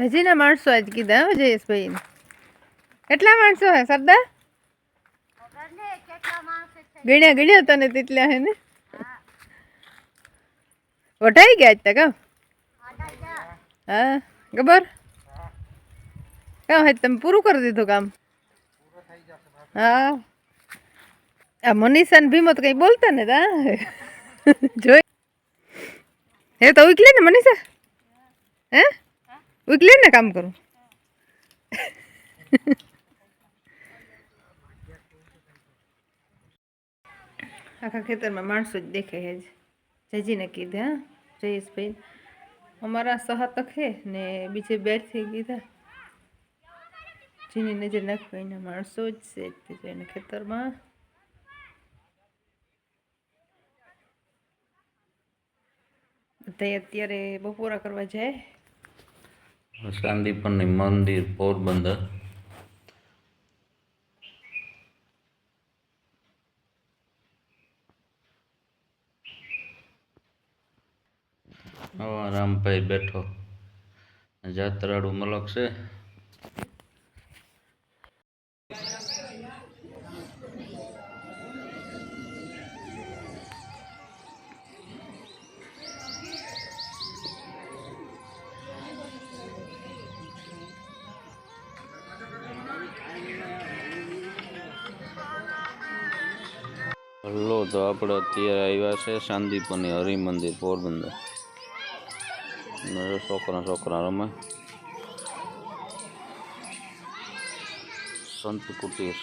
હજીના માણસો આજ કીધા, હો જયેશભાઈ કેટલા માણસો હે, સરદાર? ગણ્યા ગણ્યા તને તેટલા હે ને? વઢાઈ ગયા આજ તક, હા? ખબર? કામ હે, તમે પૂરું કરી દીધું કામ? હા. આ મનીષા ને ભીમો તો કઈ બોલતા ને તા? જોઈ. હે, તો ઉકલે ને મનીષા? હે? ઉકલે ને કામ કરું. આખા ખેતરમાં માણસો જ દેખાય જ જજીને કીધા જયેશભાઈ. અમારા સહાતક હે ને બીજે બેરથી કીધા જેની નજર નાખવા એના માણસો જ છે તે જો એના ખેતરમાં. તે અત્યારે બપોરા કરવા જાય. શાંતિપરની મંદિર પોરબંદર હવા રામભાઈ બેઠો જાત્રાળુ મલક છે તો આપણે અત્યારે આવ્યા છે શાંતિપુરની હરિમંદિર પોરબંદર. છોકરા છોકરા રમે. સંત કુટીર.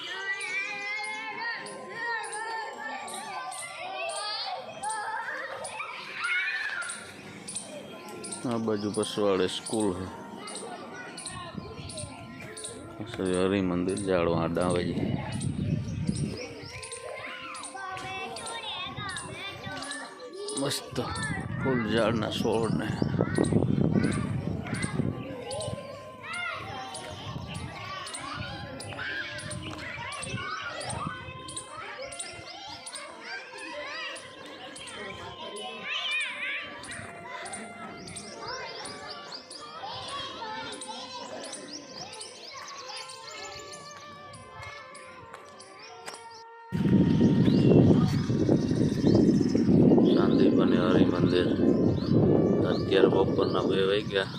આ બાજુ પસવાડે સ્કૂલ હરિમંદિર જાડવા ડાવાજી મસ્ત ફૂલ ઝાડના છોડ બપોરના બે વાગ્યા.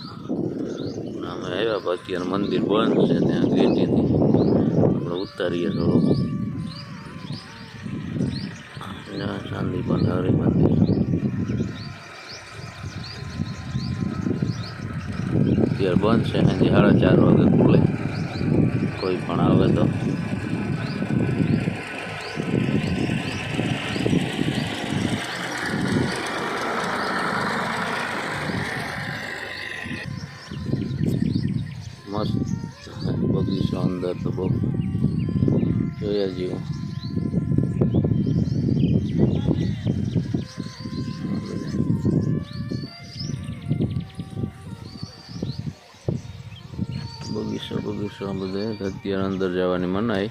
અને અમે આવ્યા પણ અત્યારે મંદિર બંધ છે, ત્યાં ગેટેથી આપણે ઉતારીએ થોડું પણ હરી મંદિર. અત્યારે બંધ છે અહીંથી સાડા ચાર વાગે ખુલે. કોઈ પણ આવે તો મસ્ત બગીચો અંદર તો બહુ જોયા જેવું બગીચો બગીચો બધે અત્યારે અંદર જવાની મનાઈ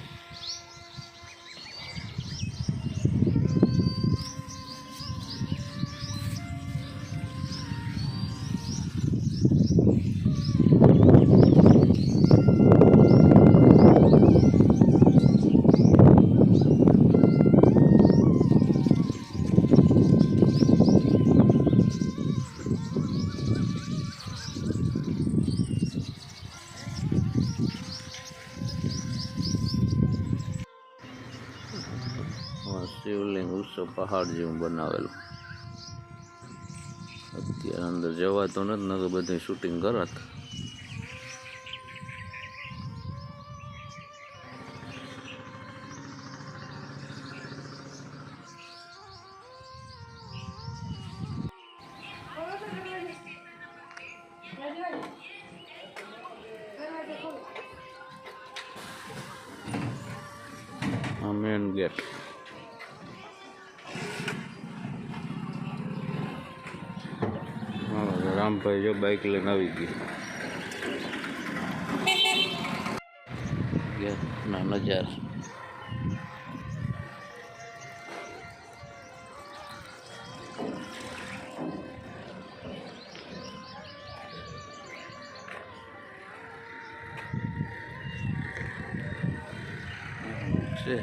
પહાડ જેવું બનાવેલું. અત્યારે અંદર જવાતો નથી નકર બધી શૂટિંગ કરત. મેન મેન રામભાઈ જો બાઇક લઈને આવી ગયો નજારા. છે.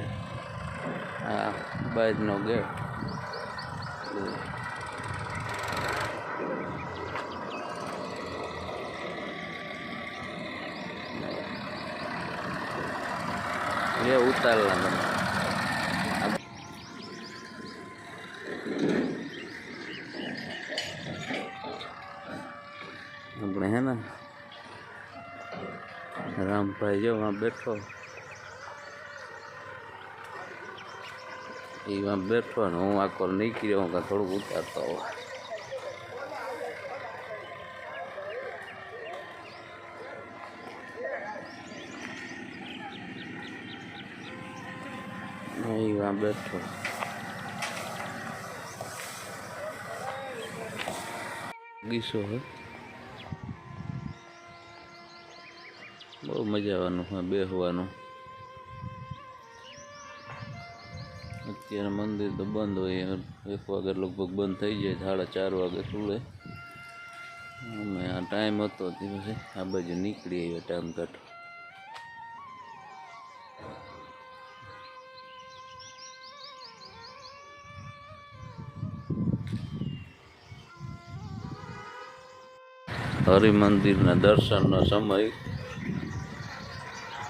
આ બાજનો ગેટ. એ આપણે હે ને રામભાઈ જો બેઠો. એ વાં બેઠો ને હું આખો નીકળ્યો, હું કાં થોડુંક ઉતારતો હોઉં. વहाँ બેઠો. ગીસો હે. બહુ મજા આવવાનું હોય બેસવાનું અત્યારે મંદિર તો બંધ હોય એક વાગે લગભગ બંધ થઈ જાય, સાડા ચાર વાગે ખુલે. અમે આ ટાઈમ હતો, તે પછી આ બાજુ નીકળી આવ્યો ટાઈમ કાઢ હરિમંદિરના દર્શનનો સમય.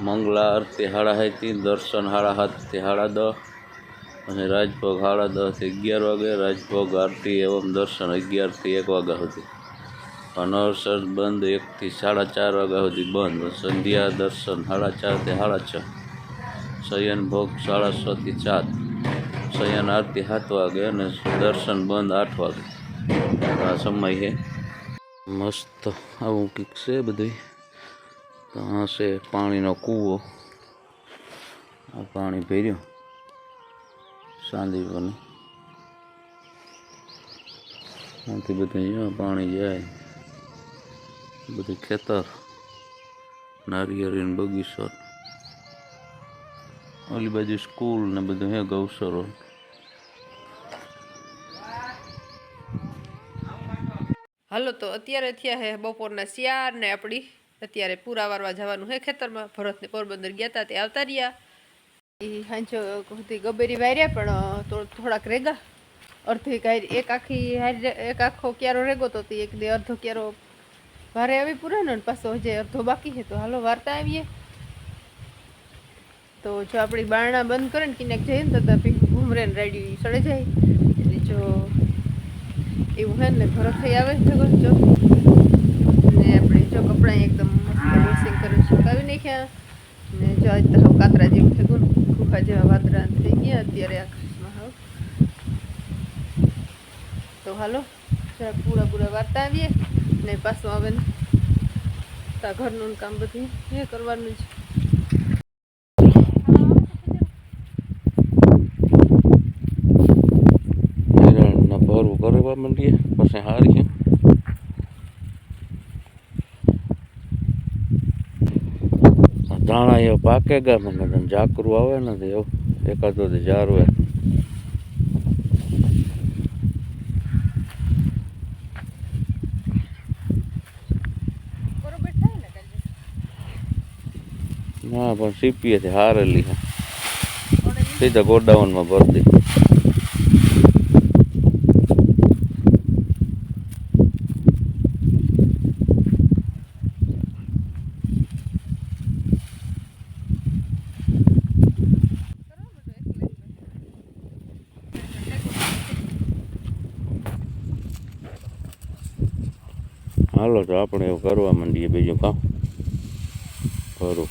મંગળા આરતી સાડા સાતથી દર્શન સાડા સાતથી સાડા દસ અને રાજભોગ સાડા દસથી અગિયાર વાગે, રાજભોગ આરતી એવમ દર્શન અગિયારથી એક વાગ્યા સુધી. અનવસર બંધ એકથી સાડા ચાર વાગ્યા સુધી બંધ. સંધ્યા દર્શન સાડા ચારથી સાડા છ. શયન ભોગ સાડા છથી સાત. શયન આરતી સાત વાગે અને દર્શન બંધ આઠ વાગે. આ સમય છે. મસ્ત આવું કંઈક છે બધું. તો આ છે પાણીનો કૂવો. આ પાણી ભર્યું. સાંદીપનું આથી બધું અહીંયા પાણી જાય. બધું ખેતર. નારિયેળીનો બગીચો. ઓલી બાજુ સ્કૂલ ને બધું હે ગૌસરો તો અત્યારે થયા હે બપોરના શિયાર ને આપણી અત્યારે પૂરા વારવા જવાનું હે ખેતરમાં. ભરતને પોરબંદર ગયા હતા તે આવતા રહ્યા. એ હાંચો સુધી ગબેરી વાર્યા, પણ થોડાક રેગા. અડધી કાંઈ એક આખી એક આખો ક્યારો રેગો તો એક દે અડધો ક્યારો ભારે આવી પૂરા ને પાછો હજે અડધો બાકી છે તો હાલો વાર્તા આવીએ. તો જો આપણી બારણા બંધ કરે ને, કિનાક જઈએ ને, તો ભૂમરે ને રેડી સડે જાય. એવું હે ને ઘર થઈ આવે છે જો. ને આપણે જો કપડાં એકદમ મસ્ત વોશિંગ કરીને સુકાવી નાખ્યા. ને જો આજ તો કાતરા જેવું થઈ ગયું ખુખા જેવા વાદરા થઈ ગયા અત્યારે આકાશમાં હાવ. તો હાલો, જરા પૂરા પૂરા વાર્તા આવીએ. ને પાછું આવે ને ઘરનું કામ બધું. એ કરવાનું જ. ભરવું કરવા માંડીએ પછી હારીએ. ધાણા એ પાકે ગયા મને તો જાકરું આવે ને તો એવું. એકાદો બરોબર થાય ને પણ સીપીએથી હારેલી સીધા ગોડાઉનમાં ભરતી હાલો આપણે એવું કરવા માંડીએ બીજું કામ. કરી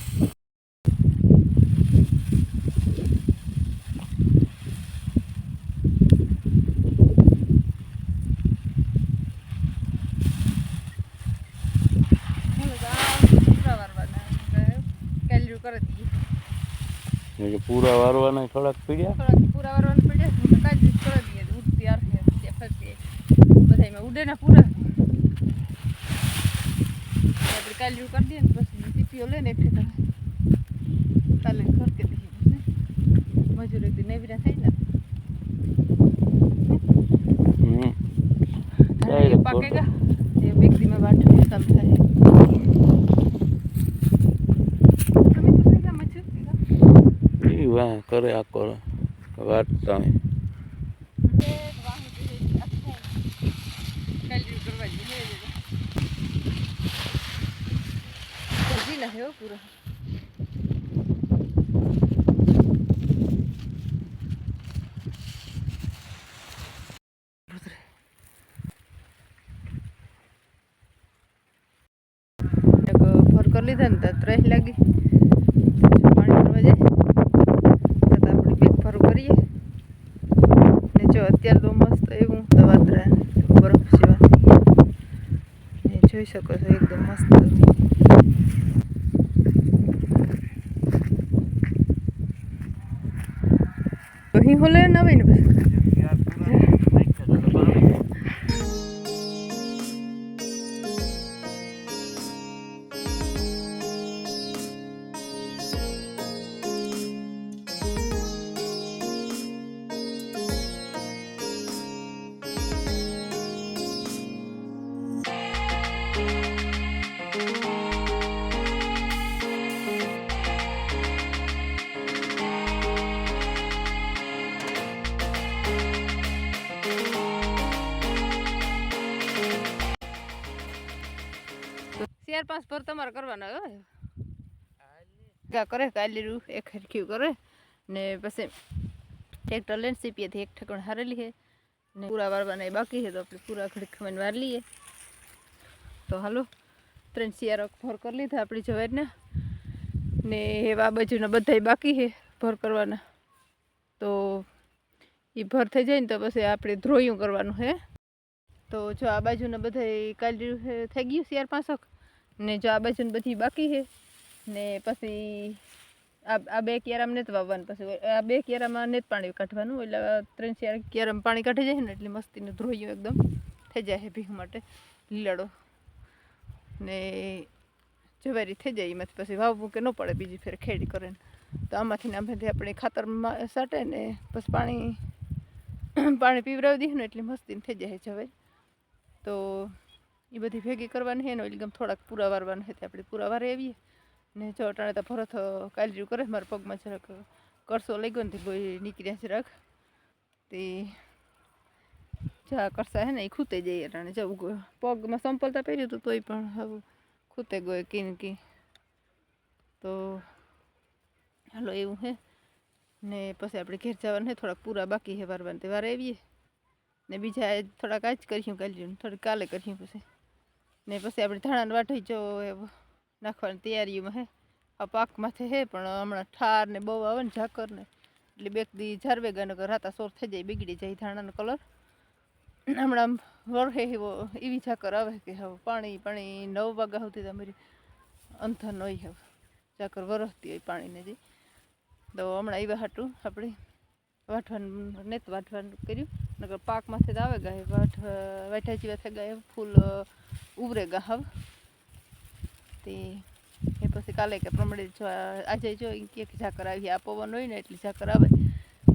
એટલે પૂરા વારવાના થોડાક પીડ્યા? પૂરા વારવાનું પડે હું તો જ કરી દઈએ ઉડતી આરખે બધા એમાં ઉડે ના પૂરા. આપણે કાલજી કરી દઈએ ને પછી સીપીઓ લઈને એક ઠેકાણે કાલે ઘર કે દઈએ મજૂર એકદી નેવરા થાય ને હમ ધારે Direct પાકેગા તે બેગડીમાં વાટવાનું કામ થાય તમે તો ભેગા મજૂર ભેગા એ વાત કરે આખો વાટતા હોય કાલજી કરવા જઈએ જલ્દી ના હે પૂરો એક ફર કરી લીધા ને તો ત્રેસ લાગી. આપણે બેગ કરીએ. જો અત્યારે તો મસ્ત એવું દવાત્રા બરફ જેવા. જોઈ શકો છો એકદમ મસ્ત. અહીં હોલે નવી ને બસ ચાર પાંચ ભર તમારે કરવાના હો. કા કરે કાલીરું એક હરખ્યું કરે. ને પછી ટ્રેક્ટર લઈને સીપીએથી એક ઠેકણ હારેલી છે. ને પૂરા વારવાના એ બાકી છે તો આપણે પૂરા ઘડી ખમાઈને વાર લઈએ. તો હાલો ત્રણ શિયાર ભર કરી લીધા આપણી જવારના ને એવા બાજુના બધાય બાકી છે ભર કરવાના. તો એ ભર થઈ જાય ને તો પછી આપણે ધ્રોયું કરવાનું છે. તો જો આ બાજુના બધા કાલી થઈ ગયું શિયાર પાંચક ને જો આ બાજુ બધી બાકી છે, ને પછી આ આ બે કિયારામાં નેત વાવવાનું. પછી આ બે કેરામાં નેત પાણી કાઢવાનું, એટલે ત્રણ ચાર કિયારામાં પાણી કાઢી જાય ને એટલે મસ્તીને ધ્રોયું એકદમ થઈ જાય છે ભીખ માટે, લીલાડો. ને જવારી થઈ જાય એમાંથી પછી વાવવું કે ન પડે, બીજી ફેર ખેડી કરે તો આમાંથી ને આમાંથી આપણે ખાતરમાં સાટે ને પછી પાણી પાણી પીવરાવી દઈએ ને એટલે મસ્તીને થઈ જાય જવારી. તો એ બધી ભેગી કરવાની છે ને એટલે ગમ થોડાક પૂરા વારવાના છે આપણે પૂરા વારે આવીએ. ને જો અટાણે તો ભરત કાલજ્યું કરે મારા પગમાં જરાક કરશો લઈ ગયો ને તે લોહી નીકળ્યા જરાક. તે જા કરસા હે ને એ ખૂતે જઈએ અટાણે. જવું પગમાં સંપલતા પહેર્યું હતું તોય પણ હવે ખૂતે ગયો કીન કી. તો હાલો એવું હે. ને પછી આપણે ઘેર જવાનું છે થોડાક પૂરા બાકી છે વારવાના તે વારે આવીએ. ને બીજા થોડાક આજ કરીશું કાલ્યું થોડીક કાલે કરીશું પછી. ને પછી આપણે ધાણાને વાઢી જો નાખવાની તૈયારીઓમાં હે. આ પાક માથે હે, પણ હમણાં ઠાર ને બહુ આવે ને ઝાકર ને, એટલે બેક દી ઝારવે નકર રાતા સોર થઈ જાય, બગડી જાય ધાણાનો કલર. હમણાં વરહે એવો, એવી ઝાકર આવે કે હવે પાણી પાણી નવ વાગ્યા સુધી તમારી અંથન હોય હવે. ઝાકર વરસતી હોય પાણીને જે. તો હમણાં એવા હાટું આપણે વાઢવાનું, નેત વાઢવાનું કર્યું. નકર પાકમાંથી જ આવે ગાય, વાઢ વાઢ્યા જેવા થઈ ગાય, ફૂલ ઉભરે ગા હવે તે, એ પછી કાલે કે પ્રમાણે જો આજે જો કે ઝાકર આવી આ પવન હોય ને એટલી ઝાકર આવે.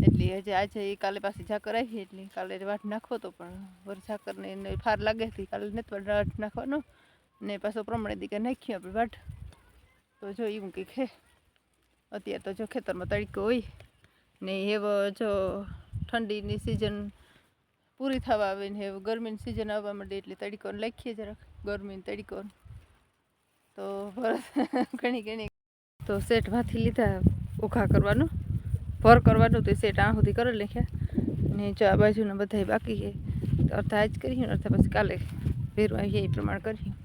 એટલે હજી આજે એ કાલે પાછી ઝાકર આવી એટલે કાલે વાટ નાખો તો પણ વર ઝાકરને એને ફાર લાગે હતી કાલે નથી વાટ નાખવાનો. ને પાછો પ્રમાણે દી નાખીએ આપણે વાટ તો જો એવું કંઈક હે. અત્યારે તો જો ખેતરમાં તડકો હોય ને એવો જો ઠંડીની સિઝન પૂરી થવા આવે ને ગરમીની સિઝન આવવા માંડી એટલે તડકોને લખીએ જરાક. ગરમીને તડકો તો ભરત ઘણી ઘણી. તો સેટ લીધા ઓખા કરવાનું. ભર કરવાનું તો સેટ આ સુધી કરી લખ્યા. ને જો આ બાજુના બધા બાકી છે. તો અર્થા આજ કરીએ ને અર્થા પછી કાલે ભેરવા આવીએ એ પ્રમાણે કર્યું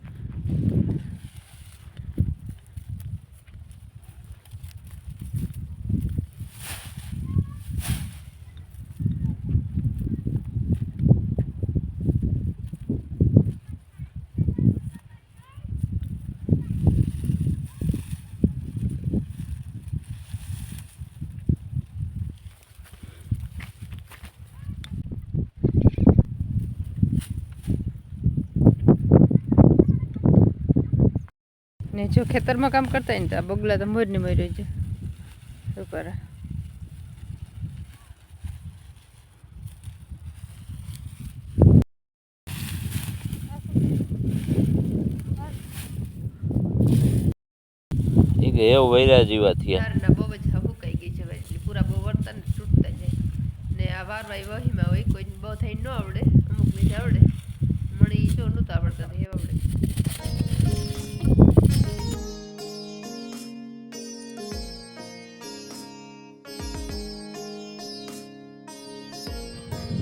ને જો ખેતરમાં કામ કરતા હોય ને તો આ બગલા તો મોરની ને છે. જ શું કરે એ કે એવું વૈરા જેવા થયા. બહુ જ હુકાઈ ગઈ છે એટલે પૂરા બહુ કાંઈ વહીમાં હોય કોઈ બહુ થઈને ન આવડે અમુકને જ આવડે. જો નહોતું આવડતા તો આવડે.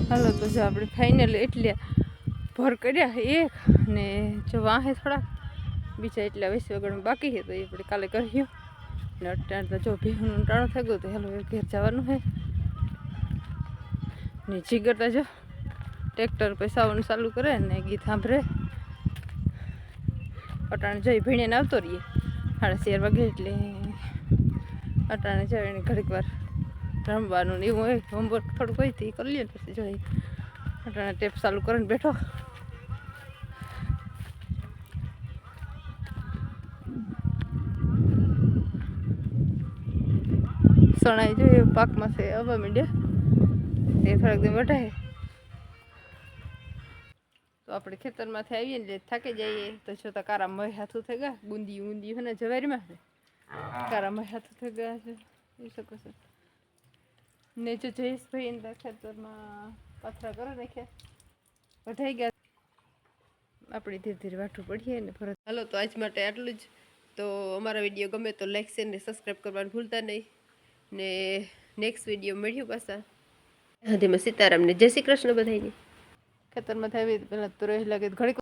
હાલો, તો જો આપણે ફાઇનલ એટલે ભર કર્યા એક, ને જો વાહે થોડા બીજા એટલા વીસ વગર બાકી છે, તો એ આપણે કાલે કર્યું ને અત્યારે તો જો ભીનું ટાણું થઈ ગયું, તો હેલો, ઘેર જવાનું છે. ને જીગરતા જો. ટ્રેક્ટર પૈસાવાનું ચાલુ કરે ને ગીત સાંભળે. અટાણે જઈ ભીણીને આવતો રહીએ. સાડા ચાર વાગે એટલે અટાણે જઈને ઘડીક વાર રમવાનું ને એવું હોય. હોમવર્ક થોડુંક હોય તો કરી લઈએ પછી જઈ અટાણે ટેપ ચાલુ કરીને બેઠો. સણાઈ જોઈએ, પાકમાં છે, આવવા મીડિયા. એ થોડાક દિવસ વટાય તો આપણે ખેતરમાંથી આવીએ ને થાકી જઈએ તો છતાં કારા મય હાથું થઈ ગયા બુંદી ઊંદી હોય ને જવારીમાં છે કારા મય હાથું થઈ ગયા છે એ શકો છો? ને જો જયેશભાઈ એના ખેતરમાં પથરા કરો નાખ્યા વઢાઈ ગયા. આપણે ધીરે ધીરે વાઠું પડીએ ને ફરત હાલો તો આજ માટે આટલું જ. તો અમારા વીડિયો ગમે તો લાઈક શેર ને સબસ્ક્રાઈબ કરવાનું ભૂલતા નહીં. ને નેક્સ્ટ વીડિયો મળ્યું પાછા. હાથીમાં સીતારામને જય શ્રી કૃષ્ણ બધાયની. ખેતરમાં આવી પેલા તુરઈ લાગે. ઘડીક